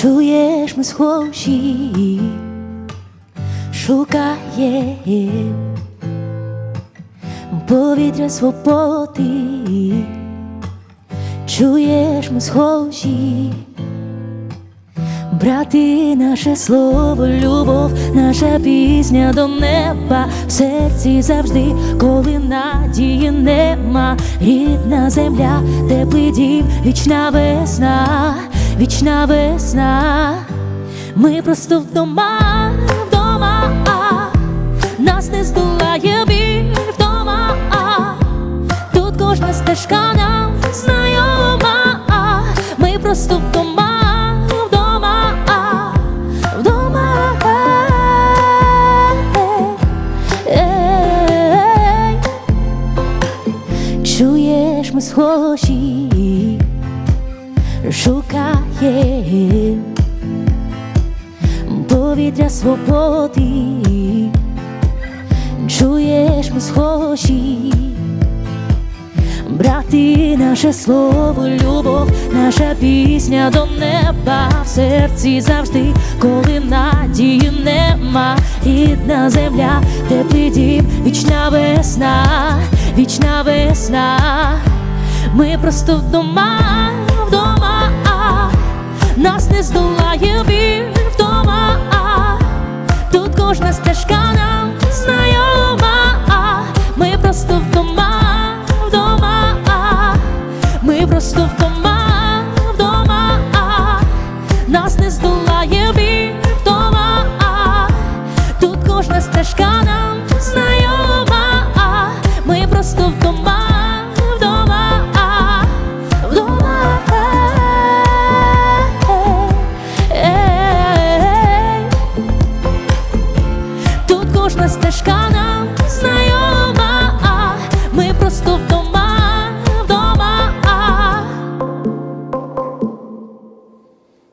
Чуєш, ми схожі, шукаєм повітря свободи, чуєш, ми схожі, брати, наше слово, любов, наша пісня до неба, в серці завжди, коли надії нема, рідна земля, теплий дім, вічна весна, вічна весна, ми просто вдома, вдома, нас не здолає біль вдома, тут кожна стежка нам знайома, ми просто вдома. Чуєш, ми схожі, шукаєм повітря свободи, чуєш, ми схожі, брати, наше слово, любов, наша пісня до неба. В серці завжди, коли надії нема, рідна земля, теплий дім, вічна весна, вічна весна, ми просто вдома, нас не здолає біль вдома, а тут кожна стежка нам знайома, а ми просто вдома, вдома, ми просто вдома, вдома, нас не здолає Тут кожна